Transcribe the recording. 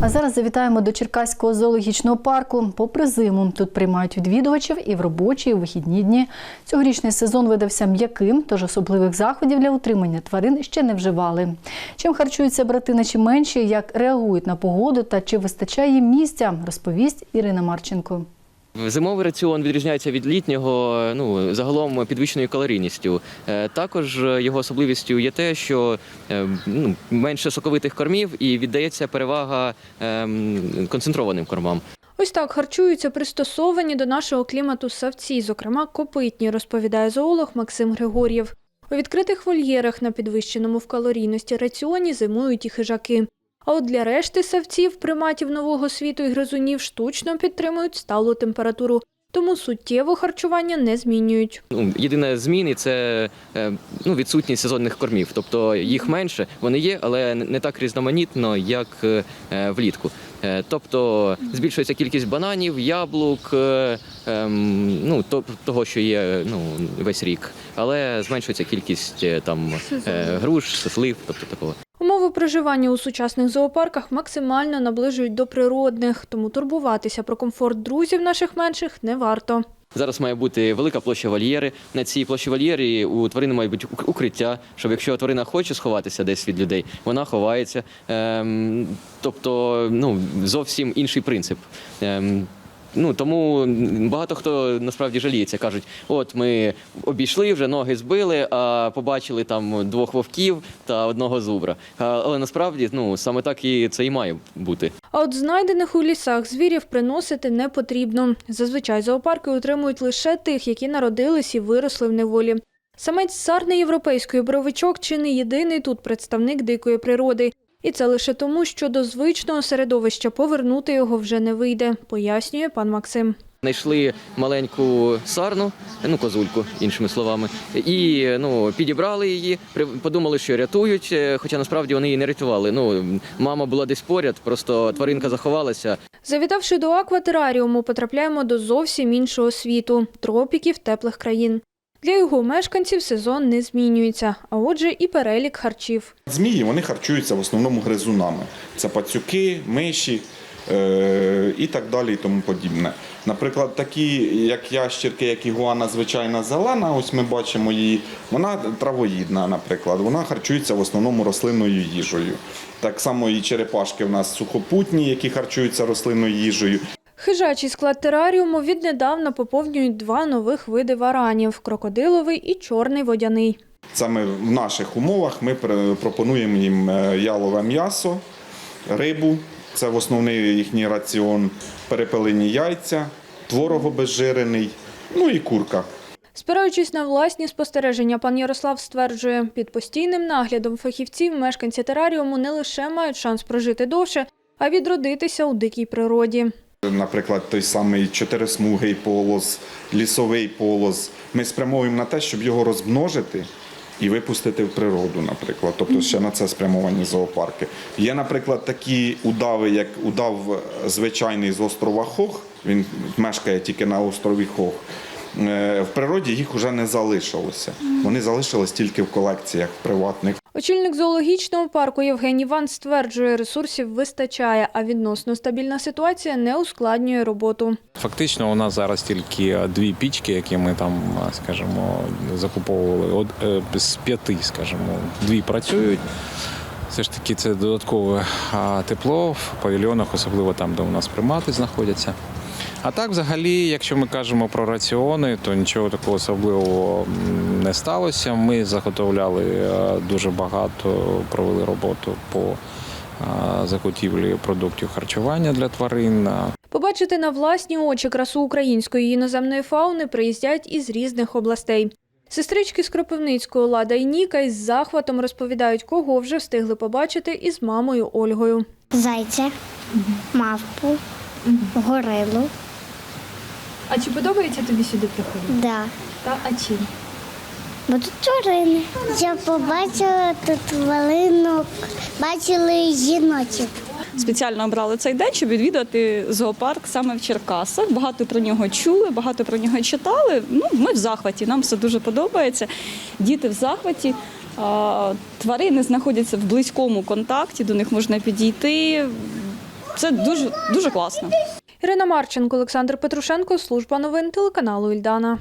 А зараз завітаємо до Черкаського зоологічного парку. Попри зиму, тут приймають відвідувачів і в робочі, і в вихідні дні. Цьогорічний сезон видався м'яким, тож особливих заходів для утримання тварин ще не вживали. Чим харчуються брати наші менші, як реагують на погоду та чи вистачає їм місця, розповість Ірина Марченко. Зимовий раціон відрізняється від літнього, ну загалом підвищеною калорійністю. Е, Також його особливістю є те, що е, ну, менше соковитих кормів і віддається перевага ем, концентрованим кормам. Ось так харчуються пристосовані до нашого клімату савці, зокрема копитні, розповідає зоолог Максим Григор'єв. У відкритих вольєрах на підвищеному в калорійності раціоні зимують і хижаки. А от для решти савців, приматів нового світу і гризунів штучно підтримують сталу температуру, тому суттєво харчування не змінюють. Ну, єдине зміни це е, ну, відсутність сезонних кормів. Тобто їх менше, вони є, але не так різноманітно, як е, влітку. Е, Тобто збільшується кількість бананів, яблук, ем, ну, то- того, що є ну, весь рік, але зменшується кількість там груш, слив, тобто такого. Умови проживання у сучасних зоопарках максимально наближують до природних, тому турбуватися про комфорт друзів наших менших не варто. Зараз має бути велика площа вольєри. На цій площі вольєри у тварини має бути укриття, щоб якщо тварина хоче сховатися десь від людей, вона ховається. Ем, тобто, ну зовсім інший принцип. Ну тому багато хто насправді жаліється, кажуть: от ми обійшли вже ноги збили, а побачили там двох вовків та одного зубра. Але насправді ну саме так і це і має бути. А от знайдених у лісах звірів приносити не потрібно. Зазвичай зоопарки утримують лише тих, які народились і виросли в неволі. Самець сарни європейської боровичок чи не єдиний тут представник дикої природи. І це лише тому, що до звичного середовища повернути його вже не вийде, пояснює пан Максим. Знайшли маленьку сарну, ну козульку, іншими словами, і ну підібрали її. подумали, що рятують, е, хоча насправді вони її не рятували. Ну мама була десь поряд, просто тваринка заховалася. Завітавши до акватераріуму, потрапляємо до зовсім іншого світу тропіків теплих країн. Для його мешканців сезон не змінюється, а отже, і перелік харчів. Змії вони харчуються в основному гризунами. Це пацюки, миші е- і так далі, і тому подібне. Наприклад, такі, як ящірки, як ігуана звичайна зелена, ось ми бачимо її, вона травоїдна, наприклад, вона харчується в основному рослинною їжею. Так само і черепашки в нас сухопутні, які харчуються рослинною їжею. Хижачий склад тераріуму віднедавна поповнюють два нових види варанів крокодиловий і чорний водяний. Саме в наших умовах ми пропонуємо їм е, ялове м'ясо, рибу, це в основний їхній раціон, перепелені яйця, творог обезжирений, ну і курка. Спираючись на власні спостереження, пан Ярослав стверджує, під постійним наглядом фахівців мешканці тераріуму не лише мають шанс прожити довше, а відродитися у дикій природі. Наприклад, той самий чотирисмугий полос, лісовий полос. Ми спрямовуємо на те, щоб його розмножити і випустити в природу, наприклад. Тобто ще на це спрямовані зоопарки. Є, наприклад, такі удави, як удав звичайний з острова Хох. Він мешкає тільки на острові Хох. Е, В природі їх вже не залишилося. Вони залишились тільки в колекціях приватних. Очільник зоологічного парку Євгеній Ван стверджує, ресурсів вистачає, а відносно стабільна ситуація не ускладнює роботу. Фактично, у нас зараз тільки дві пічки, які ми там, скажімо, закуповували. От е, з п'яти, скажімо, дві працюють. Все ж таки, це додаткове тепло в павільйонах, особливо там, де у нас примати знаходяться. А так, взагалі, якщо ми кажемо про раціони, то нічого такого особливого не сталося. Ми заготовляли е, дуже багато, провели роботу по а, закупівлі продуктів харчування для тварин. Побачити на власні очі красу української іноземної фауни приїздять із різних областей. Сестрички з Кропивницького Лада і Ніка із захватом розповідають, кого вже встигли побачити із мамою Ольгою. Зайця, мавпу, горилу. А чи подобається тобі сюди приходити? Да. Та а чим? Бо тут тварини. Я побачила тут валинок, бачили жіночок. Спеціально обрали цей день, щоб відвідати зоопарк саме в Черкасах. Багато про нього чули, багато про нього читали. Ну, ми в захваті, нам все дуже подобається. Діти в захваті. Тварини знаходяться в близькому контакті, до них можна підійти. Це дуже дуже класно. Ірина Марченко, Олександр Петрушенко, служба новин телеканалу Ільдана.